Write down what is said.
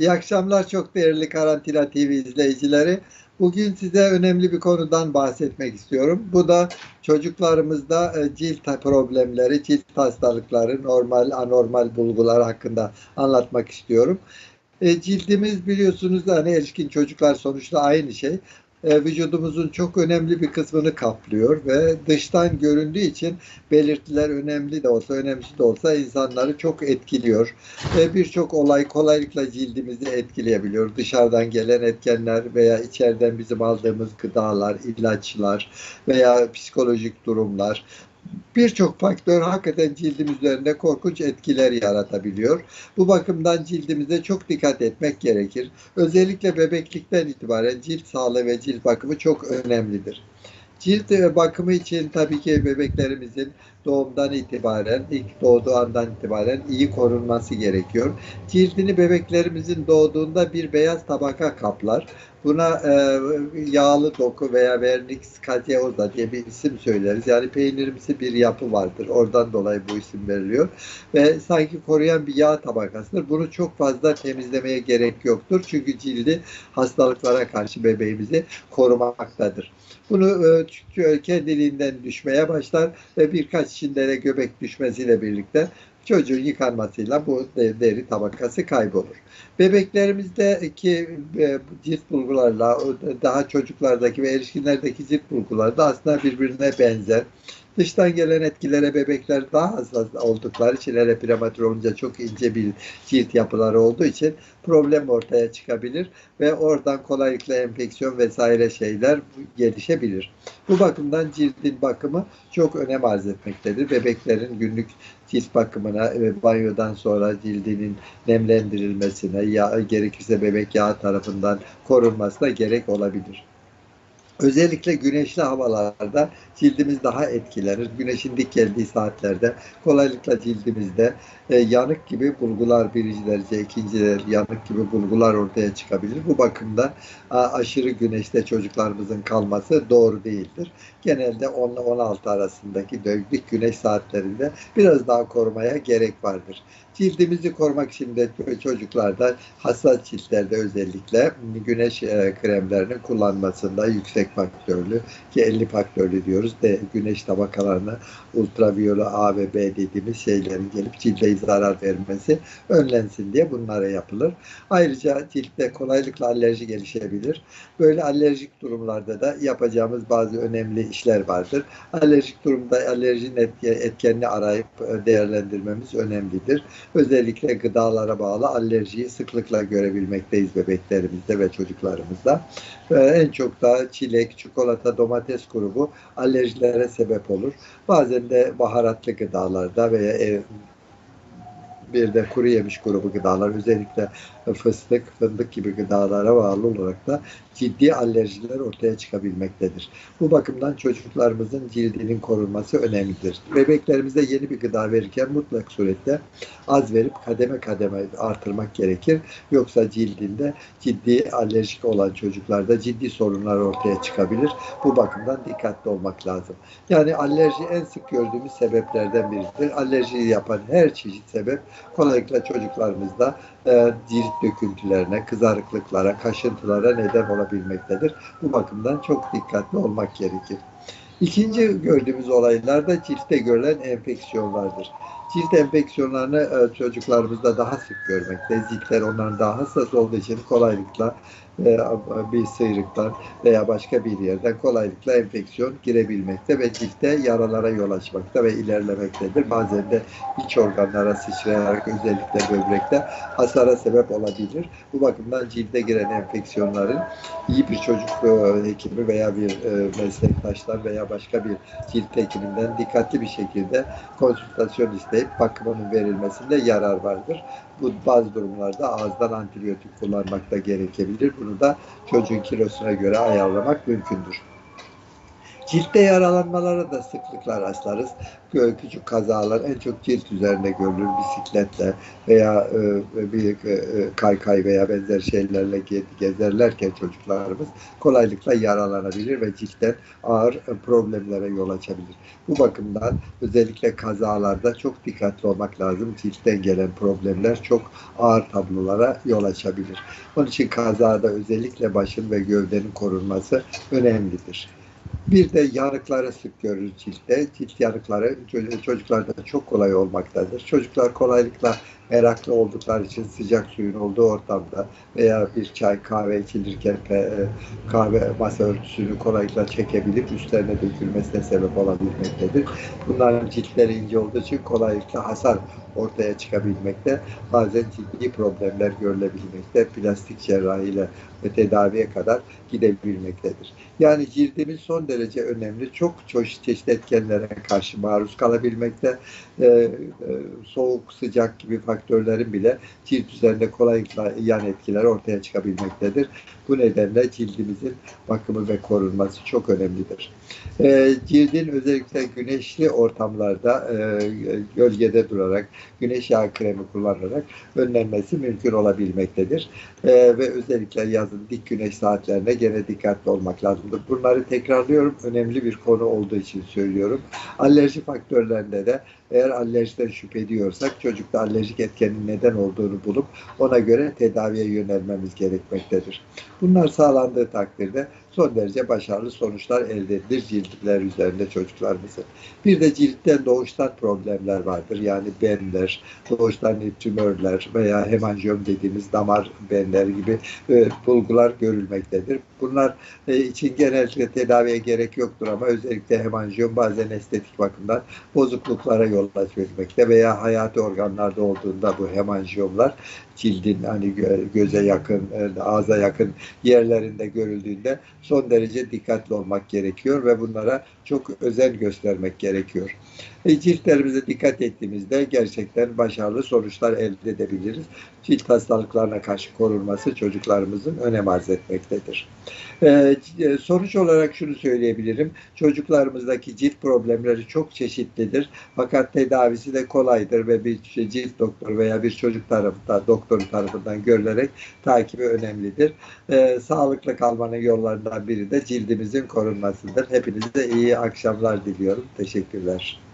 İyi akşamlar çok değerli Karantina TV izleyicileri. Bugün size önemli bir konudan bahsetmek istiyorum. Bu da çocuklarımızda e, cilt problemleri, cilt hastalıkları, normal, anormal bulgular hakkında anlatmak istiyorum. E, cildimiz biliyorsunuz hani erişkin çocuklar sonuçta aynı şey. E, vücudumuzun çok önemli bir kısmını kaplıyor ve dıştan göründüğü için belirtiler önemli de olsa önemsiz de olsa insanları çok etkiliyor. E, Birçok olay kolaylıkla cildimizi etkileyebiliyor. Dışarıdan gelen etkenler veya içeriden bizim aldığımız gıdalar, ilaçlar veya psikolojik durumlar birçok faktör hakikaten cildim üzerinde korkunç etkiler yaratabiliyor. Bu bakımdan cildimize çok dikkat etmek gerekir. Özellikle bebeklikten itibaren cilt sağlığı ve cilt bakımı çok önemlidir. Cilt bakımı için tabii ki bebeklerimizin doğumdan itibaren, ilk doğduğu andan itibaren iyi korunması gerekiyor. Cildini bebeklerimizin doğduğunda bir beyaz tabaka kaplar. Buna e, yağlı doku veya vernix caseosa diye bir isim söyleriz. Yani peynirimsi bir yapı vardır. Oradan dolayı bu isim veriliyor. Ve sanki koruyan bir yağ tabakasıdır. Bunu çok fazla temizlemeye gerek yoktur. Çünkü cildi hastalıklara karşı bebeğimizi korumaktadır. Bunu e, kendiliğinden düşmeye başlar ve birkaç içinde göbek düşmesiyle birlikte çocuğun yıkanmasıyla bu deri tabakası kaybolur. Bebeklerimizdeki e, cilt bulgularla daha çocuklardaki ve erişkinlerdeki cilt bulguları da aslında birbirine benzer. Dıştan gelen etkilere bebekler daha hassas oldukları için hele prematür olunca çok ince bir cilt yapıları olduğu için problem ortaya çıkabilir ve oradan kolaylıkla enfeksiyon vesaire şeyler gelişebilir. Bu bakımdan cildin bakımı çok önem arz etmektedir. Bebeklerin günlük cilt bakımına, e, banyodan sonra cildinin nemlendirilmesine, ya, gerekirse bebek yağı tarafından korunmasına gerek olabilir. Özellikle güneşli havalarda cildimiz daha etkilenir. Güneşin dik geldiği saatlerde kolaylıkla cildimizde e, yanık gibi bulgular birinci derece, ikinci derece yanık gibi bulgular ortaya çıkabilir. Bu bakımda a, aşırı güneşte çocuklarımızın kalması doğru değildir. Genelde 10 ile 16 arasındaki dövdük güneş saatlerinde biraz daha korumaya gerek vardır. Cildimizi korumak için de çocuklarda hassas ciltlerde özellikle güneş e, kremlerinin kullanmasında yüksek faktörlü ki 50 faktörlü diyoruz de güneş tabakalarına ultraviyole A ve B dediğimiz şeylerin gelip cilde zarar vermesi önlensin diye bunlara yapılır. Ayrıca ciltte kolaylıkla alerji gelişebilir. Böyle alerjik durumlarda da yapacağımız bazı önemli işler vardır. Alerjik durumda alerjinin etkenini arayıp değerlendirmemiz önemlidir. Özellikle gıdalara bağlı alerjiyi sıklıkla görebilmekteyiz bebeklerimizde ve çocuklarımızda. En çok da çilek, çikolata, domates grubu alerjilere sebep olur. Bazen de baharatlı gıdalarda veya ev, bir de kuru yemiş grubu gıdalar özellikle fıstık, fındık gibi gıdalara bağlı olarak da ciddi alerjiler ortaya çıkabilmektedir. Bu bakımdan çocuklarımızın cildinin korunması önemlidir. Bebeklerimize yeni bir gıda verirken mutlak surette az verip kademe kademe artırmak gerekir. Yoksa cildinde ciddi alerjik olan çocuklarda ciddi sorunlar ortaya çıkabilir. Bu bakımdan dikkatli olmak lazım. Yani alerji en sık gördüğümüz sebeplerden biridir. Alerji yapan her çeşit sebep kolaylıkla çocuklarımızda e, cilt döküntülerine, kızarıklıklara, kaşıntılara neden olabilmektedir. Bu bakımdan çok dikkatli olmak gerekir. İkinci gördüğümüz olaylarda ciltte görülen enfeksiyonlardır. Cilt enfeksiyonlarını e, çocuklarımızda daha sık görmekte. Ciltler onların daha hassas olduğu için kolaylıkla e, bir sıyrıktan veya başka bir yerden kolaylıkla enfeksiyon girebilmekte ve ciltte yaralara yol açmakta ve ilerlemektedir. Bazen de iç organlara sıçrayarak özellikle böbrekte hasara sebep olabilir. Bu bakımdan cilde giren enfeksiyonların iyi bir çocuk e, hekimi veya bir meslektaşlar veya başka bir cilt hekiminden dikkatli bir şekilde konsültasyon isteyip bakımının verilmesinde yarar vardır. Bu bazı durumlarda ağızdan antibiyotik kullanmak da gerekebilir. Bunu da çocuğun kilosuna göre ayarlamak mümkündür. Ciltte yaralanmalara da sıklıkla rastlarız. Küçük kazalar en çok cilt üzerinde görülür. Bisikletle veya e, bir e, kaykay veya benzer şeylerle ge- gezerlerken çocuklarımız kolaylıkla yaralanabilir ve ciltten ağır e, problemlere yol açabilir. Bu bakımdan özellikle kazalarda çok dikkatli olmak lazım. Ciltten gelen problemler çok ağır tablolara yol açabilir. Onun için kazada özellikle başın ve gövdenin korunması önemlidir. Bir de yanıkları sık görürüz ciltte. Cilt yanıkları ço- çocuklarda çok kolay olmaktadır. Çocuklar kolaylıkla meraklı oldukları için sıcak suyun olduğu ortamda veya bir çay kahve içilirken e, kahve masa örtüsünü kolaylıkla çekebilip üstlerine dökülmesine sebep olabilmektedir. Bunların ciltleri ince olduğu için kolaylıkla hasar ortaya çıkabilmekte. Bazen ciddi problemler görülebilmekte. Plastik cerrahiyle ve tedaviye kadar gidebilmektedir. Yani cildimiz son derece önemli. Çok çeşitli çeşit etkenlere karşı maruz kalabilmekte. Ee, e, soğuk, sıcak gibi faktörlerin bile cilt üzerinde kolaylıkla yan etkiler ortaya çıkabilmektedir. Bu nedenle cildimizin bakımı ve korunması çok önemlidir. Ee, cildin özellikle güneşli ortamlarda e, gölgede durarak, güneş yağı kremi kullanarak önlenmesi mümkün olabilmektedir. Ee, ve özellikle yazın dik güneş saatlerine gene dikkatli olmak lazımdır. Bunları tekrarlıyorum. Önemli bir konu olduğu için söylüyorum. Alerji faktörlerinde de eğer alerjiden şüphe ediyorsak çocukta alerjik etkenin neden olduğunu bulup ona göre tedaviye yönelmemiz gerekmektedir. Bunlar sağlandığı takdirde son derece başarılı sonuçlar elde edilir ciltler üzerinde çocuklarımızın. Bir de ciltten doğuştan problemler vardır. Yani benler, doğuştan tümörler veya hemanjiyom dediğimiz damar benleri gibi e, bulgular görülmektedir. Bunlar e, için genellikle tedaviye gerek yoktur ama özellikle hemanjiyom bazen estetik bakımdan bozukluklara yol açabilmekte veya hayati organlarda olduğunda bu hemanjiyomlar cildin hani gö- göze yakın, e, ağza yakın yerlerinde görüldüğünde son derece dikkatli olmak gerekiyor ve bunlara çok özen göstermek gerekiyor. E, ciltlerimize dikkat ettiğimizde gerçekten başarılı sonuçlar elde edebiliriz. Cilt hastalıklarına karşı korunması çocuklarımızın önem arz etmektedir. E, c- sonuç olarak şunu söyleyebilirim. Çocuklarımızdaki cilt problemleri çok çeşitlidir. Fakat tedavisi de kolaydır ve bir cilt doktoru veya bir çocuk tarafından, doktoru tarafından görülerek takibi önemlidir. E, sağlıklı kalmanın yollarından biri de cildimizin korunmasıdır. Hepinize iyi akşamlar diliyorum. Teşekkürler.